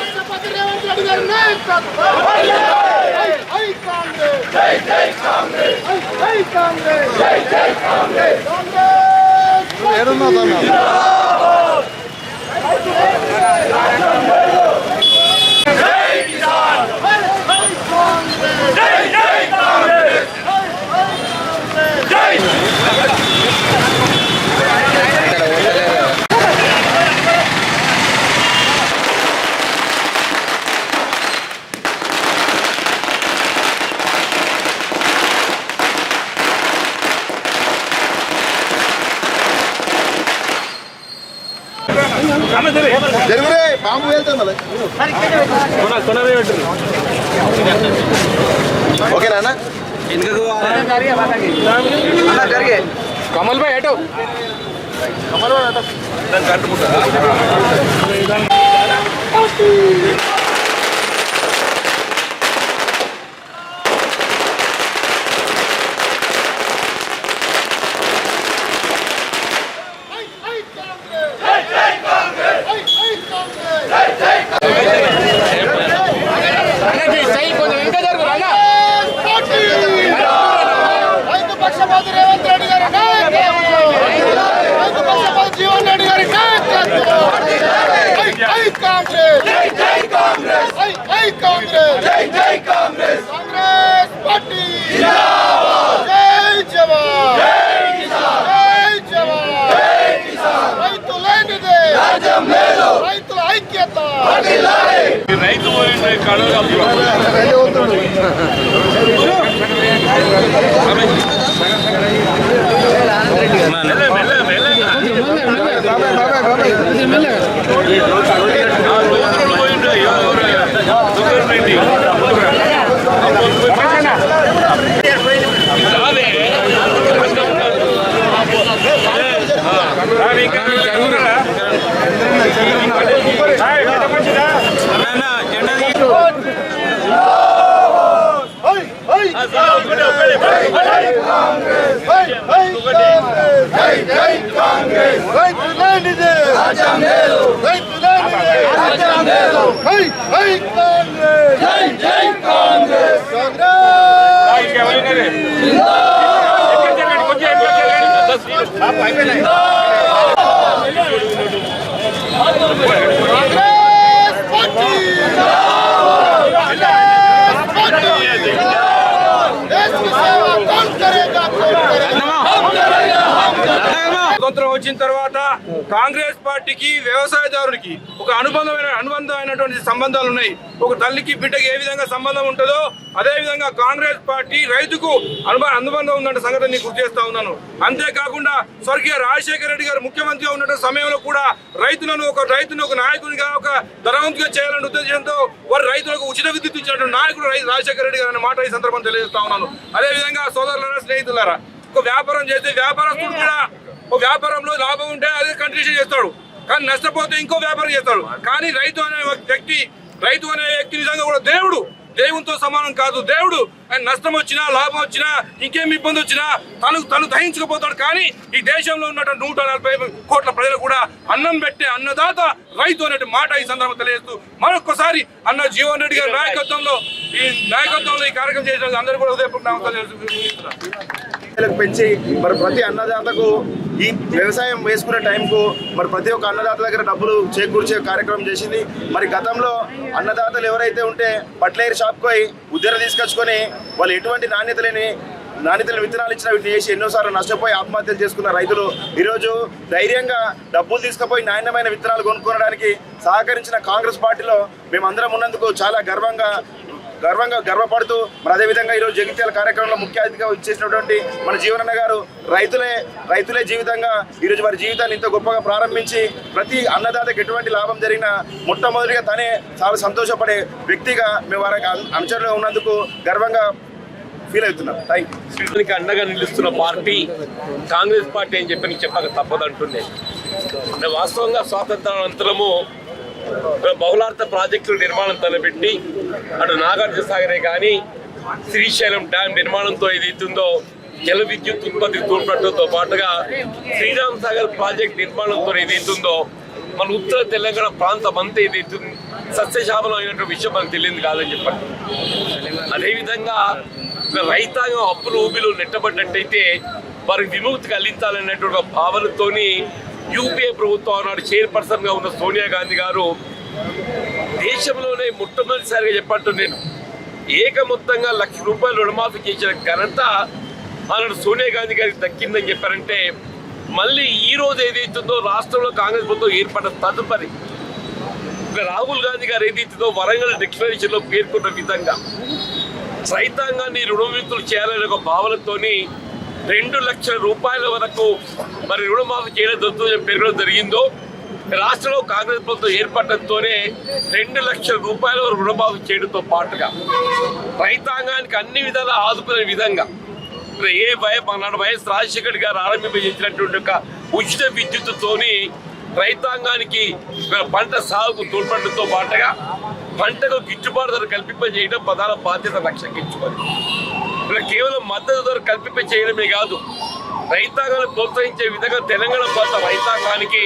పక్షపాతి జీవన్ రెడ్డి గారి నాయకత్వం రాహుల్ గాంధీ సోనియా గాంధీ హై హై కాంగ్రెస్ జై జై కాంగ్రెస్ హై హై కాంగ్రెస్ జై జై కాంగ్రెస్ కాంగ్రెస్ పార్టీ రైతు పక్షపాతి జీవన్ రెడ్డి గారి నాయకత్వం రైతు పక్షపాతి రేవంత్ రెడ్డి గారి నాయకత్వం హై హై కాంగ్రెస్ జై జై కాంగ్రెస్ హై హై కాంగ్రెస్ జై జై కాంగ్రెస్ కాంగ్రెస్ జై కిసాన్ జై జై కాంగ్రెస్ జై జరుగురే బాంబు వెళ్తుంది ఓకేనా అన్న కమల్ భాయ్ ఎటు జై జై కాంగ్రెస్ జై జై స్టైల్ కొంచెం ఇంకా జరుగు అన్న రైతు పక్షపాతి రేవంత్ రెడ్డి గారి నాయకత్వం రైతు పక్షపాతి జీవన్ రెడ్డి గారి నాయకత్వం హై హై కాంగ్రెస్ జై జై కాంగ్రెస్ హై కాంగ్రెస్! జై జై కాంగ్రెస్! కాంగ్రెస్ పార్టీ! జై జవాన్! జై జవాన్! రైతు లేనిదే! రాజ్యం లేదు! రైతుల ఐక్యత! రైతు కడలు చంద్రన్న చంద్రన్న ครับไหไปเลย వచ్చిన తర్వాత కాంగ్రెస్ పార్టీకి వ్యవసాయదారునికి ఒక అనుబంధమైన అనుబంధమైనటువంటి సంబంధాలు ఉన్నాయి. ఒక తల్లికి బిడ్డకి ఏ విధంగా సంబంధం ఉంటుందో అదే విధంగా కాంగ్రెస్ పార్టీ రైతుకు అనుబ అనుబంధం ఉందన్న సంగతి నీకు గుర్తు చేస్తా ఉన్నాను. అంతేకాకుండా స్వర్గీయ రాజశేఖర రెడ్డి గారు ముఖ్యమంత్రిగా ఉన్న సమయంలో కూడా రైతులను ఒక రైతును ఒక నాయకునిగా ఒక ధనవంతుగా చేయాలనే ఉద్దేశంతో వారు రైతులకు ఉచిత విద్యుత్ ఇచ్చినటువంటి నాయకుడు రాజశేఖర రెడ్డి గారు అనే మాట ఈ సందర్భం తెలియజేస్తా ఉన్నాను. అదే విధంగా సోదరులారా స్నేహితులారా ఒక వ్యాపారం చేస్తే వ్యాపారస్తుడు కూడా ఒక వ్యాపారంలో లాభం ఉంటే అదే కంటిన్యూషన్ చేస్తాడు. కానీ నష్టపోతే ఇంకో వ్యాపారం చేస్తాడు. కానీ రైతు అనే వ్యక్తి రైతు అనే వ్యక్తి నిజంగా కూడా దేవుడు. దేవునితో సమానం కాదు దేవుడు. ఆయన నష్టం వచ్చినా లాభం వచ్చినా ఇంకేం ఇబ్బంది వచ్చినా తను తను దహించకపోతాడు. కానీ ఈ దేశంలో ఉన్నటువంటి నూట నలభై కోట్ల ప్రజలు కూడా అన్నం పెట్టే అన్నదాత రైతు అనే మాట ఈ సందర్భంగా తెలియజేస్తూ మరొకసారి అన్న జీవన్ రెడ్డి గారి నాయకత్వంలో ఈ నాయకత్వంలో ఈ కార్యక్రమం చేసిన అందరూ కూడా ఉదయపూర్వక నమస్కారాలు పెంచి మరి ప్రతి అన్నదాతకు ఈ వ్యవసాయం వేసుకునే టైంకు మరి ప్రతి ఒక్క అన్నదాత దగ్గర డబ్బులు చేకూర్చే కార్యక్రమం చేసింది. మరి గతంలో అన్నదాతలు ఎవరైతే ఉంటే పట్లేరు షాప్కి పోయి ఉద్దర తీసుకొచ్చుకొని వాళ్ళు ఎటువంటి నాణ్యత లేని విత్తనాలు ఇచ్చిన వీటిని వేసి ఎన్నోసార్లు నష్టపోయి ఆత్మహత్యలు చేసుకున్న రైతులు ఈరోజు ధైర్యంగా డబ్బులు తీసుకుపోయి నాణ్యమైన విత్తనాలు కొనుక్కోవడానికి సహకరించిన కాంగ్రెస్ పార్టీలో మేమందరం ఉన్నందుకు చాలా గర్వంగా గర్వంగా గర్వపడుతూ మరి అదేవిధంగా ఈరోజు జగిత్యాల కార్యక్రమంలో ముఖ్య అతిథిగా ఇచ్చేసినటువంటి మన జీవనన్న గారు రైతులే రైతులే జీవితంగా ఈరోజు వారి జీవితాన్ని ఇంత గొప్పగా ప్రారంభించి ప్రతి అన్నదాతకి ఎటువంటి లాభం జరిగినా మొట్టమొదటిగా తనే చాలా సంతోషపడే వ్యక్తిగా మేము వారికి అన్- ఉన్నందుకు గర్వంగా ఫీల్ అవుతున్నాం. థ్యాంక్ యూ అండగా నిలుస్తున్న పార్టీ కాంగ్రెస్ పార్టీ అని చెప్పి చెప్పక తప్పదంటుండే. అంటే వాస్తవంగా స్వాతంత్రానంతరము బహుళార్థ ప్రాజెక్టుల నిర్మాణం తలపెట్టి అటు నాగార్జున సాగరే కానీ శ్రీశైలం డ్యామ్ నిర్మాణంతో ఏదైతుందో జల విద్యుత్ ఉత్పత్తి తోడ్పడటంతో పాటుగా శ్రీరామ్ సాగర్ ప్రాజెక్ట్ నిర్మాణంతో ఏదైతుందో మన ఉత్తర తెలంగాణ ప్రాంతం అంతా ఏదైతుంది సస్యశామలం అయినటువంటి విషయం మనకు తెలియదు కాదని చెప్పండి. అదేవిధంగా రైతాంగం అప్పులు ఊబిలు నెట్టబడ్డట్టయితే వారికి విముక్తి కలిగించాలనేటువంటి భావనతోని యూపీఏ ప్రభుత్వం నాడు చైర్పర్సన్గా ఉన్న సోనియా గాంధీ గారు దేశంలోనే మొట్టమొదటిసారిగా చెప్పట్టు నేను. ఏక మొత్తంగా లక్ష రూపాయలు రుణమాఫీ చేసిన ఘనత ఆనాడు సోనియా గాంధీ గారికి దక్కిందని చెప్పారంటే మళ్ళీ ఈ రోజు ఏదైతుందో రాష్ట్రంలో కాంగ్రెస్ ప్రభుత్వం ఏర్పడిన తదుపరి ఇక రాహుల్ గాంధీ గారు ఏదైతుందో వరంగల్ డిక్లరేషన్లో పేర్కొన్న విధంగా రైతాంగాన్ని రుణవిముక్తులు చేయాలనే ఒక భావనతోని రెండు లక్షల రూపాయల వరకు మరి రుణమాఫీ చేయడం జరుగుతుందని పేర్కొనడం జరిగిందో రాష్ట్రంలో కాంగ్రెస్ ప్రభుత్వం ఏర్పడటంతోనే రెండు లక్షల రూపాయల వరకు రుణమాఫీ చేయడంతో పాటుగా రైతాంగానికి అన్ని విధాలా ఆదుకునే విధంగా ఏ భయ నాడు వైఎస్ రాజశేఖర్ గారు ఆరంభించినటువంటి ఒక ఉచిత విద్యుత్తుతోని రైతాంగానికి పంట సాగుకు తోడ్పడడంతో పాటుగా పంటకు గిట్టుబాటు ధర కల్పింపజేయడం ప్రధాన బాధ్యత లక్ష్యంకించుకొని ఇలా కేవలం మద్దతు ధర కల్పింప చేయడమే కాదు రైతాంగాన్ని ప్రోత్సహించే విధంగా తెలంగాణ ప్రాంత రైతాంగానికి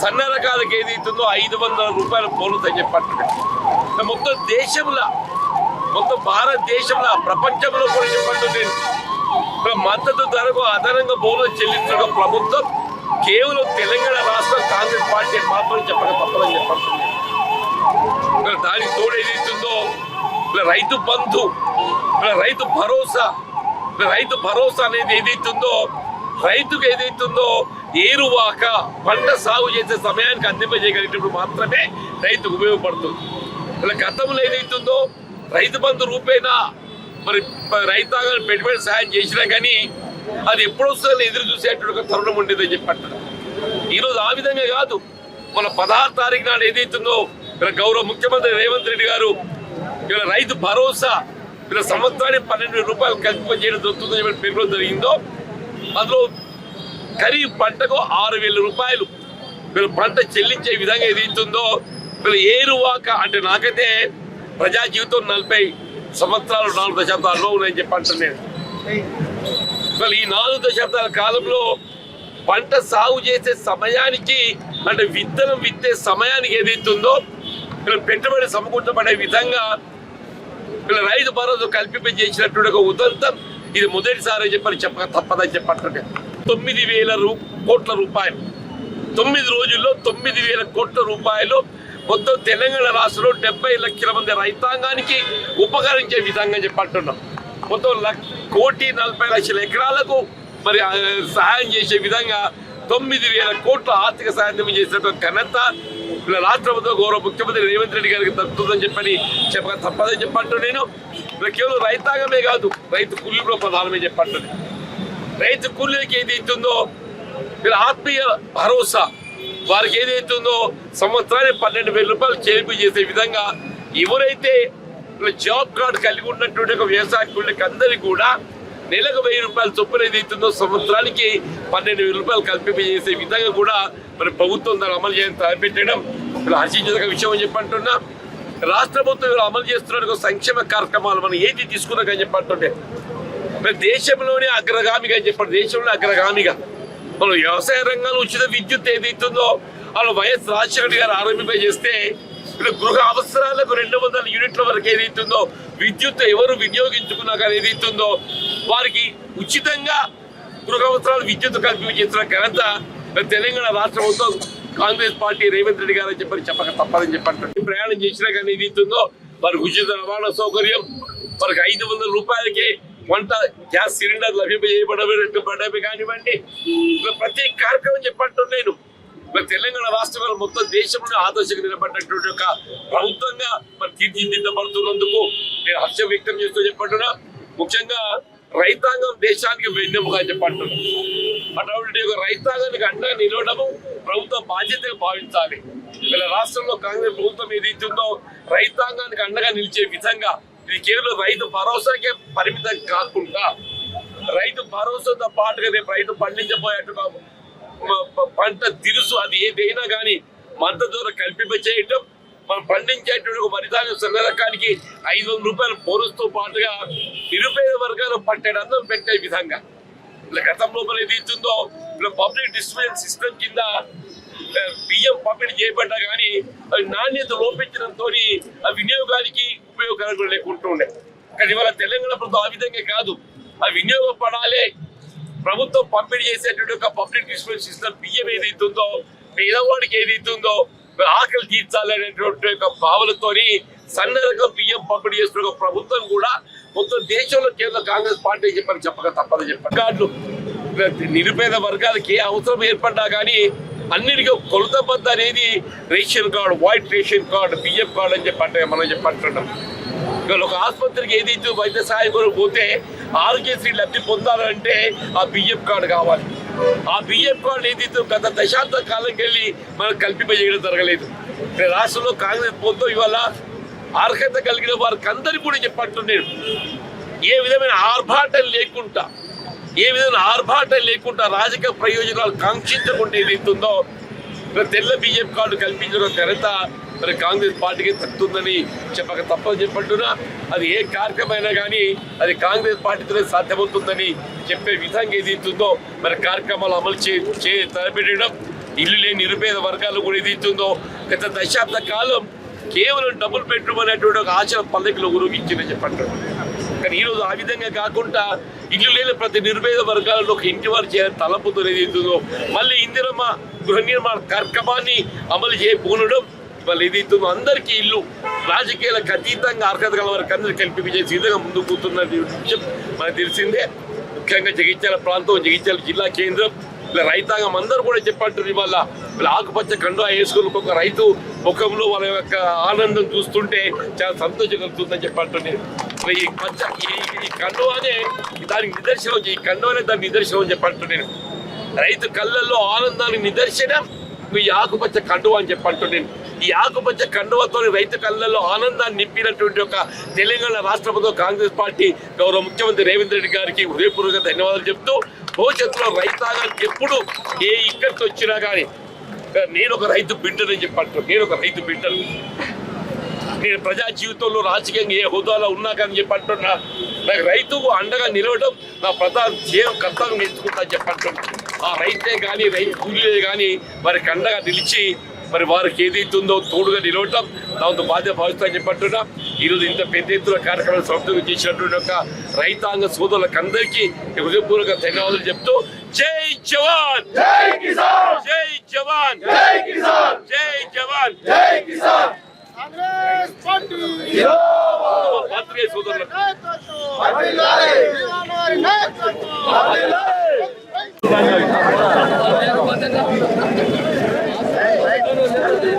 సన్న రకాలకు ఏది ఇస్తుందో ఐదు వందల రూపాయలు పోలుతుందని అని చెప్పట్టు మొత్తం దేశంలో మొత్తం భారతదేశంలో ప్రపంచంలో కూడా చెప్పండి మద్దతు ధరకు అదనంగా బోనస్ చెల్లించిన ప్రభుత్వం కేవలం తెలంగాణ రాష్ట్ర కాంగ్రెస్ పార్టీ మాత్రం చెప్పక తప్పదని చెప్పండి. దానికి తోడు రైతు బంధు ఇలా రైతు భరోసా రైతు భరోసా అనేది ఏదైతుందో రైతుకు ఏదైతుందో ఏరువాక పంట సాగు చేసే సమయానికి అందింపజేయగలిగినప్పుడు మాత్రమే రైతుకు ఉపయోగపడుతుంది. ఇలా గతంలో ఏదైతుందో రైతు బంధు రూపేణా మరి రైతాంగాన్ని పెట్టుబడి సహాయం చేసినా కానీ అది ఎప్పుడొస్తుందని ఎదురు చూసేటువంటి ఒక తరుణం ఉండేదని చెప్పంటారు ఈరోజు ఆ విధంగా కాదు. మన పదహారు తారీఖు నాడు ఏదైతుందో గౌరవ ముఖ్యమంత్రి రేవంత్ రెడ్డి గారు ఇవాళ రైతు భరోసా. ఇలా సంవత్సరానికి పన్నెండు వేల రూపాయలు కల్పింప చేయడం చెప్పి పేర్కొనడం జరిగిందో అందులో ఖరీఫ్ పంటకు ఆరు వేల రూపాయలు. వీళ్ళు పంట చెల్లించే విధంగా ఏదైతుందో వీళ్ళు ఏరువాక అంటే నాకైతే ప్రజా జీవితం నలభై సంవత్సరాలు నాలుగు దశాబ్దాల్లో ఉన్నాయని చెప్పి అంటాను నేను. అసలు ఈ నాలుగు దశాబ్దాల కాలంలో పంట సాగు చేసే సమయానికి అంటే విత్తనం విత్తే సమయానికి ఏదైతుందో మీరు పెట్టుబడి సమకూర్చబడే విధంగా ఇక్కడ రైతు భరోసా కల్పింప చేసినటువంటి ఒక ఉదంతం ఇది మొదటిసారి చెప్పని చెప్పక తప్పదని చెప్పట్లే తొమ్మిది వేల రూ కోట్ల రూపాయలు. తొమ్మిది రోజుల్లో తొమ్మిది వేల కోట్ల రూపాయలు మొత్తం తెలంగాణ రాష్ట్రంలో డెబ్బై లక్షల మంది రైతాంగానికి ఉపకరించే విధంగా చెప్పంటున్నాం. మొత్తం కోటి నలభై లక్షల ఎకరాలకు మరి సహాయం చేసే విధంగా తొమ్మిది వేల కోట్ల ఆర్థిక సాయం చేసినటువంటి ఘనత ఇలా రాష్ట్ర ప్రభుత్వం గౌరవ ముఖ్యమంత్రి రేవంత్ రెడ్డి గారికి దక్కుతుందని చెప్పని చెప్పక తప్పదని చెప్పంటూ నేను. ఇలా కేవలం రైతాంగమే కాదు రైతు కూలీలో కూడా ప్రధానమే చెప్పంటుంది రైతు కూలీలకి ఏది ఇస్తుందో వీళ్ళ ఆత్మీయ భరోసా వారికి ఏదైతుందో సంవత్సరానికి పన్నెండు వేల రూపాయలు చేర్పు చేసే విధంగా ఎవరైతే జాబ్ కార్డు కలిగి ఉన్నటువంటి ఒక వ్యవసాయ కూలీకి అందరికీ కూడా నెలకు వెయ్యి రూపాయలు చొప్పున ఏదైతుందో సంవత్సరానికి పన్నెండు వేల రూపాయలు కల్పింప చేసే విధంగా కూడా మరి ప్రభుత్వం దాన్ని అమలు చేయడం తలపెట్టడం ఇప్పుడు హర్షించదగ్గ విషయం అని చెప్పంటున్నా రాష్ట్ర ప్రభుత్వం అమలు చేస్తున్న సంక్షేమ కార్యక్రమాలు మనం ఏది తీసుకున్నా కానీ చెప్పంటుంటే మరి దేశంలోనే అగ్రగామిగా అని చెప్పండి దేశంలో అగ్రగామిగా. మనం వ్యవసాయ రంగంలో ఉచిత విద్యుత్ ఏదైతుందో వాళ్ళు వైఎస్ రాజశేఖర్ గారు ఆరంభింప చేస్తే గృహ అవసరాలకు రెండు వందల యూనిట్ల వరకు ఏదైతుందో విద్యుత్ ఎవరు వినియోగించుకున్నాక కానీ ఏదైతుందో వారికి ఉచితంగా గృహ అవసరాలు విద్యుత్ కల్పించిన ఘనత తెలంగాణ రాష్ట్ర ప్రభుత్వం కాంగ్రెస్ పార్టీ రేవంత్ రెడ్డి గారు చెప్పని చెప్పక తప్పదని చెప్పండి ప్రయాణం చేసినా కానీ ఏదైతుందో వారికి ఉచిత రవాణా సౌకర్యం వారికి ఐదు వందల రూపాయలకి వంట గ్యాస్ సిలిండర్ లభ్యపడమే కానివ్వండి. ప్రతి కార్యక్రమం చెప్పంటున్నాను నేను. మరి తెలంగాణ రాష్ట్రంలో మొత్తం దేశంలో ఆదర్శంగా నిలబడినటువంటి ఒక ప్రభుత్వంగా మరి తీర్చిదిద్దబడుతున్నందుకు నేను హర్షం వ్యక్తం చేస్తూ చెప్పంటున్నా ముఖ్యంగా రైతాంగం దేశానికి వెన్నెముగా చెప్పంటున్నా అటువంటి ఒక రైతాంగానికి అండగా నిలవడము ప్రభుత్వ బాధ్యతగా భావించాలి. వీళ్ళ రాష్ట్రంలో కాంగ్రెస్ ప్రభుత్వం ఏదైతే ఉందో రైతాంగానికి అండగా నిలిచే విధంగా ఇది కేవలం రైతు భరోసాకే పరిమితం కాకుండా రైతు భరోసాతో పాటుగా రేపు రైతు పండించబోయేట్టుగా పంట తిరుసు అది ఏదైనా కానీ మద్దతు ధర కల్పింపచేయటం మనం పండించేటువంటి ఒక వరిధాన్యం సన్న రకానికి ఐదు వందల రూపాయలు పోరుస్తూ పాటుగా నిరుపేద వర్గాలు పట్టేటందం పెట్టే విధంగా. ఇలా గతం లోపల ఏది ఇస్తుందో ఇలా పబ్లిక్ డిస్ట్రిబ్యూషన్ సిస్టమ్ కింద బియ్యం పంపిణీ చేయబడ్డా కానీ అవి నాణ్యత లోపించడంతో ఆ వినియోగానికి ఉపయోగకరంగా లేకుంటూ ఉండే కానీ ఇవాళ తెలంగాణ ప్రభుత్వం ఆ విధంగా కాదు. ఆ వినియోగపడాలి ప్రభుత్వం పంపిణీ చేసేటువంటి ఒక పబ్లిక్ డిస్ట్రిబ్యూషన్ సిస్టమ్ బియ్యం ఏదైతుందో పేదవాడికి ఏదైతుందో ఆకలి తీర్చాలనేటువంటి ఒక భావనతోని సన్న రకం బియ్యం పంపిణీ చేస్తున్న ప్రభుత్వం కూడా మొత్తం దేశంలో కేంద్ర కాంగ్రెస్ పార్టీ చెప్పని చెప్పక తప్పదు చెప్పారు కార్డులు. నిరుపేద వర్గాలకి ఏ అవసరం ఏర్పడ్డా కానీ అన్నిటికీ కొలత బద్ద అనేది ration card white ration card బియ్యం కార్డు అని చెప్పంటే మనం చెప్పంటున్నాం ఇవాళ ఒక ఆసుపత్రికి ఏదైతే వైద్య సహాయం కొరకు పోతే ఆరోగ్యశ్రీ లబ్ధి పొందాలంటే ఆ బియ్యం కార్డు కావాలి. ఆ బియ్యం కార్డు ఏదైతే గత దశాబ్ద కాలంకి వెళ్ళి మనకు కల్పింపజేయడం జరగలేదు. రాష్ట్రంలో కాంగ్రెస్ పొందో ఇవాళ అర్హత కలిగిన వారికి అందరికీ కూడా చెప్పంటున్నాను ఏ విధమైన ఆర్భాటం లేకుండా ఏ విధమైన ఆర్భాటం లేకుండా రాజకీయ ప్రయోజనాలు కాంక్షించకుండా ఏదైతుందో తెల్ల బియ్యం కార్డు కల్పించడం ఘనత మరి కాంగ్రెస్ పార్టీకి తగ్గుతుందని చెప్పక తప్పని చెప్పంటున్నా. అది ఏ కార్యక్రమైనా కానీ అది కాంగ్రెస్ పార్టీతోనే సాధ్యమవుతుందని చెప్పే విధంగా ఏదైతుందో మరి కార్యక్రమాలు అమలు చే చే తలపెట్టడం ఇల్లు లేని నిరుపేద వర్గాలు కూడా ఏదైతుందో గత దశాబ్ద కాలం కేవలం డబుల్ బెడ్రూమ్ అనేటువంటి ఒక ఆచరణ పల్లకిలో ఉరుగించిందని చెప్పంటారు కానీ ఈరోజు ఆ విధంగా కాకుండా ఇల్లు లేని ప్రతి నిర్భేద వర్గాలలో ఒక ఇంటి వారు చేయాలని తలపుతో ఏదైతుందో మళ్ళీ ఇందిరమ్మ గృహ నిర్మాణ కార్యక్రమాన్ని అమలు చేయబోనడం వాళ్ళు ఇది అందరికీ ఇల్లు. రాజకీయాలకు అతీతంగా అర్హత గల వారికి అందరికీ కలిపి చేసే విధంగా ముందుకు పోతున్న విషయం మనకు తెలిసిందే ముఖ్యంగా జగిత్యాల ప్రాంతం జగిత్యాల జిల్లా కేంద్రం. ఇలా రైతాంగం అందరూ కూడా చెప్పంటారు ఇవాళ. వీళ్ళ ఆకుపచ్చ కండువా వేసుకుని ఒక రైతు ముఖంలో వాళ్ళ యొక్క ఆనందం చూస్తుంటే చాలా సంతోషం కలుగుతుందని చెప్పంటారు నేను ఈ పచ్చ ఈ- కండువానే దానికి నిదర్శనం ఈ కండువానే దాని నిదర్శనం అని నేను రైతు కళ్ళల్లో ఆనందానికి నిదర్శనం ఈ ఆకుపచ్చ కండువా అని చెప్పంటున్నాను ఈ ఆకుపచ్చ కండువతో రైతు కళ్ళల్లో ఆనందాన్ని నింపినటువంటి ఒక తెలంగాణ రాష్ట్ర ప్రభుత్వం కాంగ్రెస్ పార్టీ గౌరవ ముఖ్యమంత్రి రేవంత్ రెడ్డి గారికి హృదయపూర్వక ధన్యవాదాలు చెప్తూ భవిష్యత్తులో రైతాంగానికి ఎప్పుడు ఏ ఇక్కడికి వచ్చినా కానీ నేను ఒక రైతు బిడ్డనని చెప్పంటాను నేను ఒక రైతు బిడ్డను. నేను ప్రజా జీవితంలో రాజకీయంగా ఏ హోదాలో ఉన్నా కానీ చెప్పంటున్నా నాకు రైతుకు అండగా నిలవడం నా ప్రధాన జీవం కర్తవ్యం నేర్చుకుంటా చెప్పంటున్నా ఆ రైతే కానీ రైతు కూలీలే కానీ వారికి అండగా నిలిచి మరి వారికి ఏదైతుందో తోడుగా నిలవటం దాంతో బాధ్యత భావిస్తా చెప్పంటున్నా. ఈరోజు ఇంత పెద్ద ఎత్తున కార్యక్రమం సమర్థం చేసినటువంటి ఒక రైతాంగ సోదరులకు అందరికీ హృదయపూర్వక ధన్యవాదాలు చెప్తూ జై జవాన్! జై కిసాన్! జై జవాన్! జై కిసాన్! జై జవాన్! జై కిసాన్! కాంగ్రెస్ పార్టీ! జిందాబాద్! పాత్రికేయ సోదరులకు నాయకత్వం వర్ధిల్లాలి జీవన్ వారి నాయకత్వం వర్ధిల్లాలి ఆత్మహత్య కాండ వాళ్ళే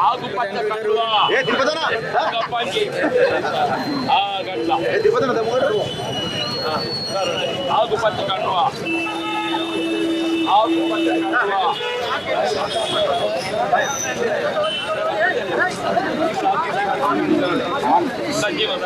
ఆకుపచ్చ కండువా. ఆకుపచ్చ కండువా. ఆకుపచ్చ కండువా. సంజీవన్